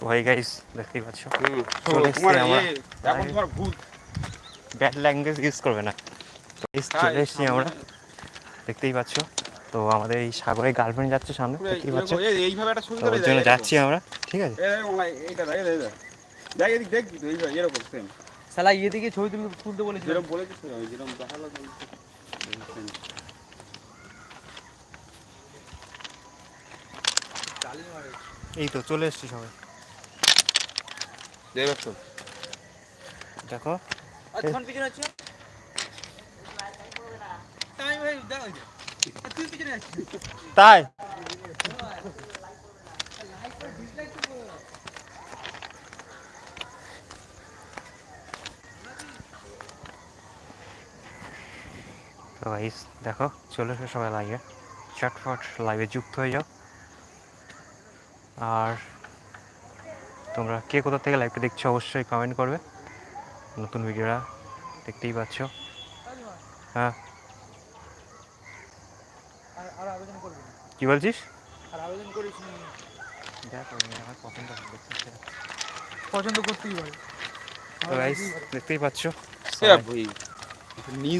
তো ভাই গাইস দেখতেই পাচ্ছ? ব্যাড ল্যাঙ্গুয়েজ ইউজ করবে না। তো guys, চলে এসছি আমরা। দেখতেই পাচ্ছ? তো আমাদের এই সাগরে গার্লফ্রেন্ড যাচ্ছে সামনে দেখতেই পাচ্ছ? ওর জন্য যাচ্ছি আমরা ঠিক আছে। শালা ইয়ে থেকে ছবি তুলতে তুলতে বলেছিল। যেরকম বলেছিস যেরকম দেখাল এই তো চলে এসছি সবাই। দেখো। তাই তো গাইস দেখো চলে এসো সবাই লাইভে চটফট লাইভে যুক্ত হয়ে যাও। আর তোমরা কে কোথা থেকে লাইভটা দেখছ অবশ্যই কমেন্ট করবে। নতুন ভিডিওরা দেখতেই পাচ্ছ। হ্যাঁ। আর আর আবেদন করবি না। কি বলছিস? আর আবেদন করিস নি। দেখ পছন্দ করতেই পারে। তো দেখতেই পাচ্ছ।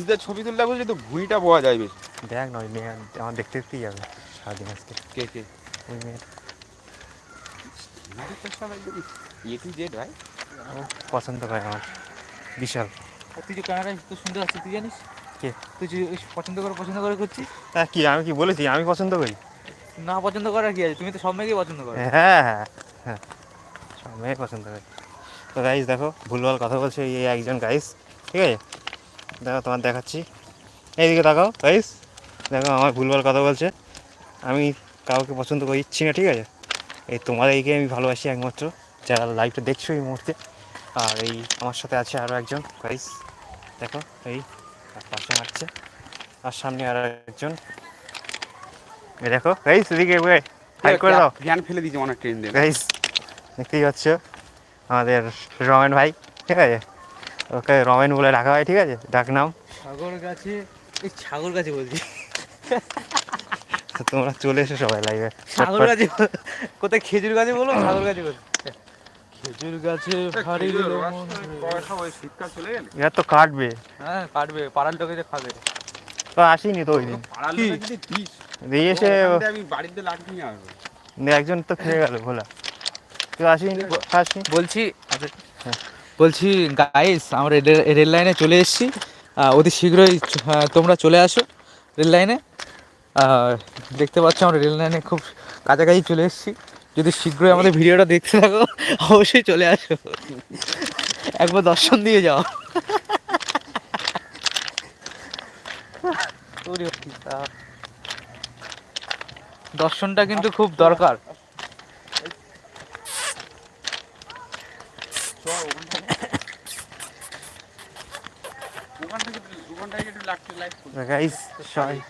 দিয়ে ছবি তুললে বুঝলি তো ভুঁইটা পাওয়া যায় বেশ। দেখ নয় মেয়ে আমার দেখতে দেখতেই যাবে সারাদিন আজকে। কে কে? ওই মেয়ে এ টু জেড ভাই পছন্দ করে আমার। বিশাল। আর তুই যে কানাডায় তো শুনতে পাচ্ছিস তুই জানিস? কে? তুই যে পছন্দ করে পছন্দ করে করছিস? হ্যাঁ কি আমি কি বলেছি? আমি পছন্দ করি? না পছন্দ করার কি আছে? তুমি তো সব মেয়েকেই পছন্দ করো। হ্যাঁ হ্যাঁ হ্যাঁ। সব মেয়ে পছন্দ করি। তো গাইস দেখো ভুলভাল কথা বলছে এই একজন গাইস ঠিক আছে? দেখো তোমার দেখাচ্ছি। এইদিকে তাকাও গাইস দেখো আমার ভুলভাল কথা বলছে। আমি কাউকে পছন্দ করছি না ঠিক আছে? এই তোমার এইকে আমি ভালোবাসি একমাত্র। যারা লাইভটা দেখছ এই মুহূর্তে। আর এই আমার সাথে আছে আরও একজন গাইস দেখো এই পাশে হাঁটছে আর সামনে আরও একজন। এই দেখো গাইস এদিকে হাই করে দাও। জ্ঞান ফেলে দিয়েছে অনেক ট্রেন দিয়ে গাইস দেখতেই পাচ্ছ আমাদের রমেন ভাই ঠিক আছে? ওকে রমেন বলে ডাকা হয় ঠিক আছে? ডাক নাম। সাগর গাছে এই সাগর গাছে বলছি। তো তোমরা চলে এসো সবাই লাইভে সাগর গাছে কোথায় খেজুর গাছে বলো? সাগর গাছে বলো। খেজুর গাছে ভারী শীতকাল চলে গেল? এরা তো কাটবে। হ্যাঁ কাটবে পাড়াল লোকে যে খাবে। তো আসিনি তো ওই দিন। পাড়ার দিয়ে এসে আমি বাড়িতে আসব। দিয়ে একজন তো খেয়ে গেল ভোলা। তুই আসিনি? আসনি? বলছি হ্যাঁ। বলছি গাইস আমরা রেল- রেল লাইনে চলে এসেছি। অতি শীঘ্রই তোমরা চলে আসো রেল লাইনে দেখতে পাচ্ছ আমরা রেল লাইনে খুব কাছাকাছি চলে এসেছি। যদি শীঘ্রই আমাদের ভিডিওটা দেখতে থাকো, অবশ্যই চলে আসো। একবার দর্শন দিয়ে যাও। দর্শনটা কিন্তু খুব দরকার। গাইস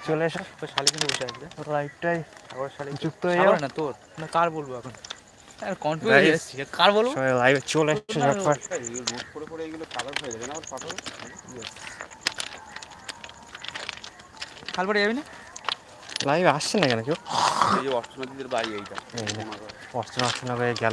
চলে এসো। তো শালি কিন্তু বসে আছে। লাইভটাই সাগর শালি যুক্ত হয়ে যাও। না তোর। না কার বলব এখন? কনফিউজ হয়ে Guys, কার বলব? সবাই লাইভে চলে এসো ঝটফট রোদ পরে পরে এগুলো কালার হয়ে যাবে না? ওর পাথর কালবাড়ি যাবি না? লাইভে আসছে না কেন কেউ? এই যে বাড়ি এইটা। অর্চনা অর্চনা করে গেল।